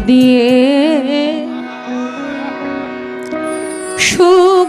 দিয়ে সুখ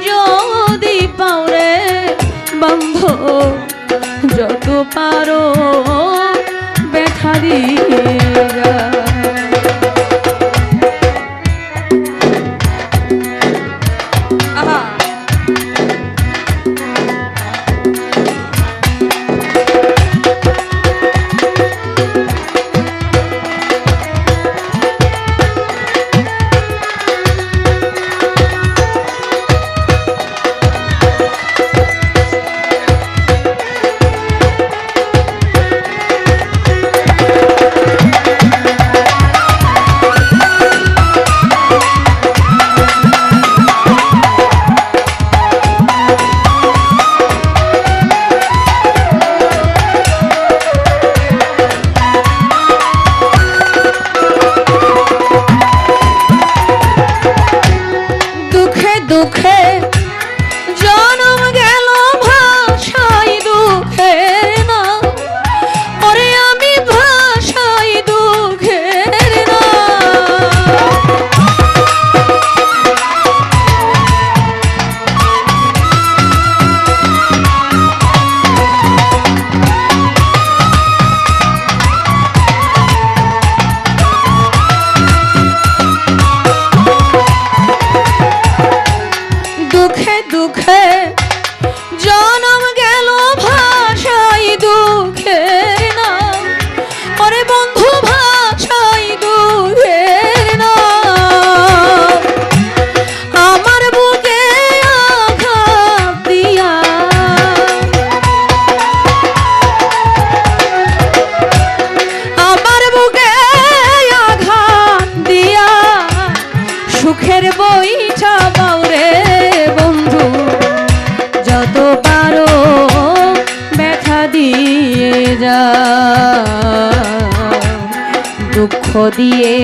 যদি পাও রে যত পারো বেঠারি দুঃখ দিয়ে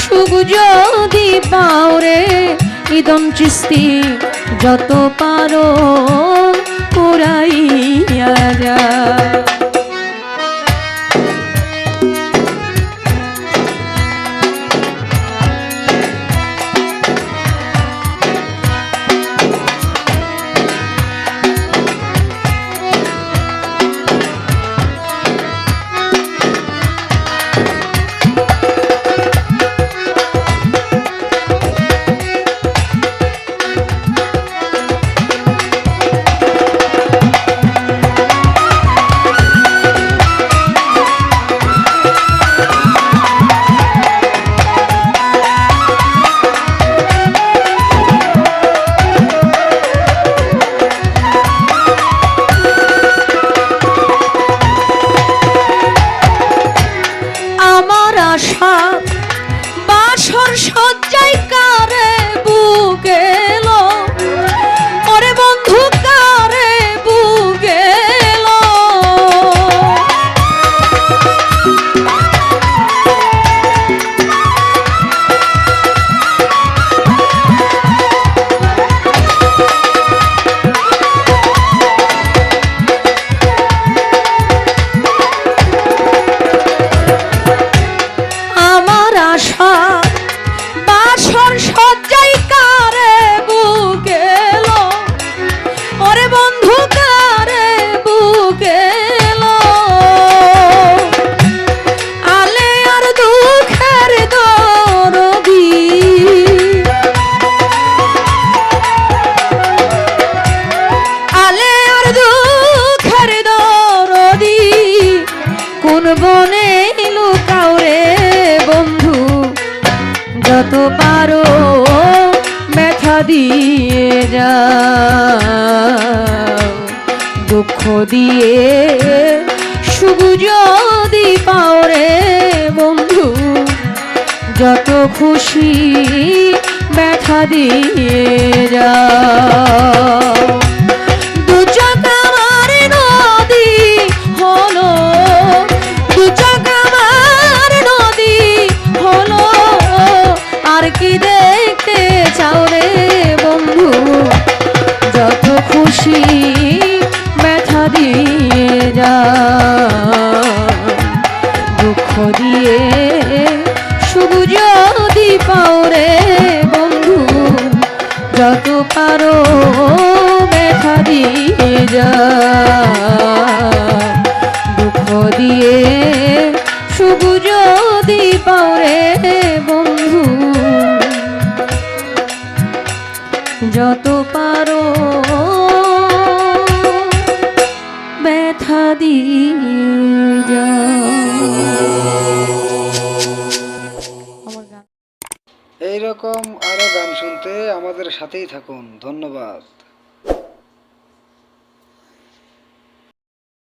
সুখ যদি পাও রে ইদম চিস্তি যত পারো পুরাইয়া যা। সজ্জায় দিয়ে সুখ যদি পাও রে বন্ধু যত খুশি ব্যথা দিয়ে যাও ব্যথা দিয়ে যা। দুঃখ দিয়ে শুভ যদি পাও রে বন্ধু, যত পারো ব্যথা দিয়ে যা। দুঃখ দিয়ে গান এইরকম আরও গান শুনতে আমাদের সাথেই থাকুন। ধন্যবাদ।